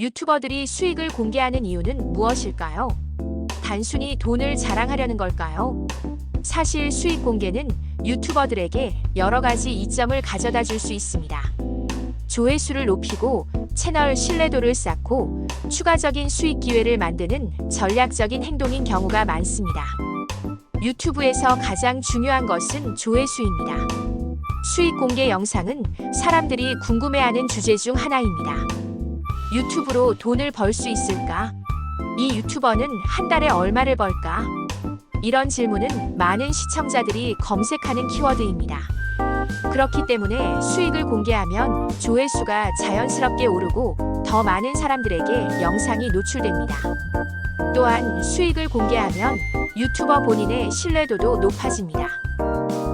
유튜버들이 수익을 공개하는 이유는 무엇일까요? 단순히 돈을 자랑하려는 걸까요? 사실 수익 공개는 유튜버들에게 여러 가지 이점을 가져다 줄 수 있습니다. 조회수를 높이고 채널 신뢰도를 쌓고 추가적인 수익 기회를 만드는 전략적인 행동인 경우가 많습니다. 유튜브에서 가장 중요한 것은 조회수입니다. 수익 공개 영상은 사람들이 궁금해하는 주제 중 하나입니다. 유튜브로 돈을 벌 수 있을까? 이 유튜버는 한 달에 얼마를 벌까? 이런 질문은 많은 시청자들이 검색하는 키워드입니다. 그렇기 때문에 수익을 공개하면 조회수가 자연스럽게 오르고 더 많은 사람들에게 영상이 노출됩니다. 또한 수익을 공개하면 유튜버 본인의 신뢰도도 높아집니다.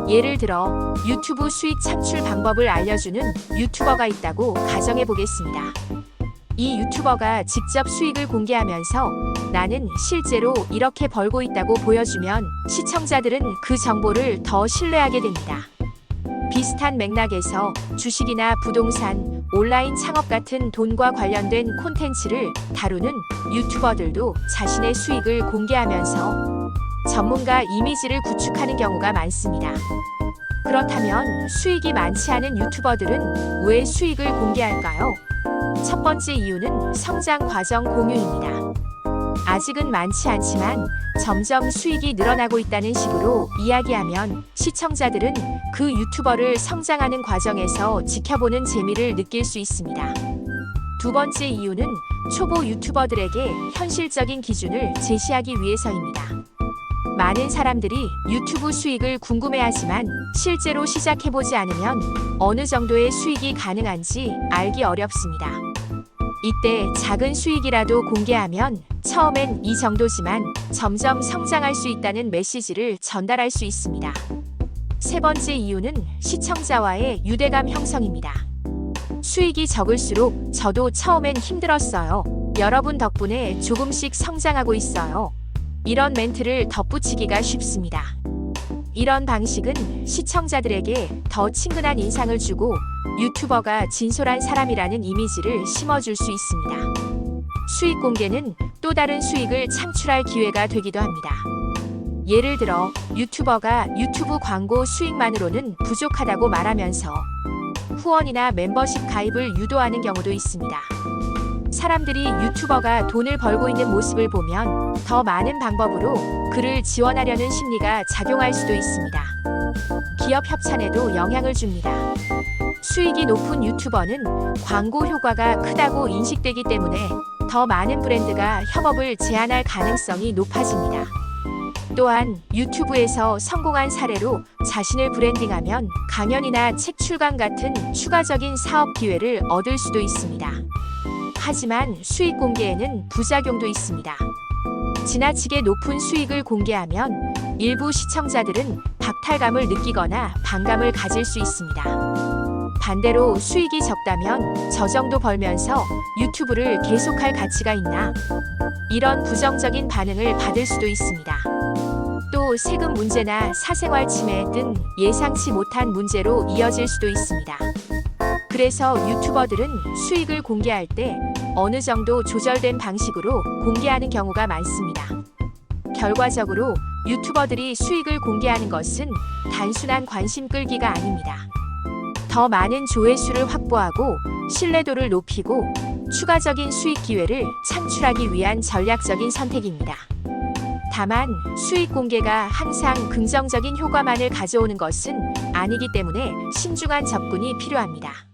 예를 들어 유튜브 수익 창출 방법을 알려주는 유튜버가 있다고 가정해 보겠습니다. 이 유튜버가 직접 수익을 공개하면서 나는 실제로 이렇게 벌고 있다고 보여주면 시청자들은 그 정보를 더 신뢰하게 됩니다. 비슷한 맥락에서 주식이나 부동산, 온라인 창업 같은 돈과 관련된 콘텐츠를 다루는 유튜버들도 자신의 수익을 공개하면서 전문가 이미지를 구축하는 경우가 많습니다. 그렇다면 수익이 많지 않은 유튜버들은 왜 수익을 공개할까요? 첫 번째 이유는 성장 과정 공유입니다. 아직은 많지 않지만 점점 수익이 늘어나고 있다는 식으로 이야기하면 시청자들은 그 유튜버를 성장하는 과정에서 지켜보는 재미를 느낄 수 있습니다. 두 번째 이유는 초보 유튜버들에게 현실적인 기준을 제시하기 위해서입니다. 많은 사람들이 유튜브 수익을 궁금해하지만 실제로 시작해보지 않으면 어느 정도의 수익이 가능한지 알기 어렵습니다. 이때 작은 수익이라도 공개하면 처음엔 이 정도지만 점점 성장할 수 있다는 메시지를 전달할 수 있습니다. 세 번째 이유는 시청자와의 유대감 형성입니다. 수익이 적을수록 저도 처음엔 힘들었어요. 여러분 덕분에 조금씩 성장하고 있어요. 이런 멘트를 덧붙이기가 쉽습니다. 이런 방식은 시청자들에게 더 친근한 인상을 주고 유튜버가 진솔한 사람이라는 이미지를 심어줄 수 있습니다. 수익 공개는 또 다른 수익을 창출할 기회가 되기도 합니다. 예를 들어 유튜버가 유튜브 광고 수익만으로는 부족하다고 말하면서 후원이나 멤버십 가입을 유도하는 경우도 있습니다. 사람들이 유튜버가 돈을 벌고 있는 모습을 보면 더 많은 방법으로 그를 지원하려는 심리가 작용할 수도 있습니다. 기업 협찬에도 영향을 줍니다. 수익이 높은 유튜버는 광고 효과가 크다고 인식되기 때문에 더 많은 브랜드가 협업을 제안할 가능성이 높아집니다. 또한 유튜브에서 성공한 사례로 자신을 브랜딩하면 강연이나 책 출간 같은 추가적인 사업 기회를 얻을 수도 있습니다. 하지만 수익 공개에는 부작용도 있습니다. 지나치게 높은 수익을 공개하면 일부 시청자들은 박탈감을 느끼거나 반감을 가질 수 있습니다. 반대로 수익이 적다면 저 정도 벌면서 유튜브를 계속할 가치가 있나? 이런 부정적인 반응을 받을 수도 있습니다. 또 세금 문제나 사생활 침해 등 예상치 못한 문제로 이어질 수도 있습니다. 그래서 유튜버들은 수익을 공개할 때 어느 정도 조절된 방식으로 공개하는 경우가 많습니다. 결과적으로 유튜버들이 수익을 공개하는 것은 단순한 관심 끌기가 아닙니다. 더 많은 조회수를 확보하고 신뢰도를 높이고 추가적인 수익 기회를 창출하기 위한 전략적인 선택입니다. 다만 수익 공개가 항상 긍정적인 효과만을 가져오는 것은 아니기 때문에 신중한 접근이 필요합니다.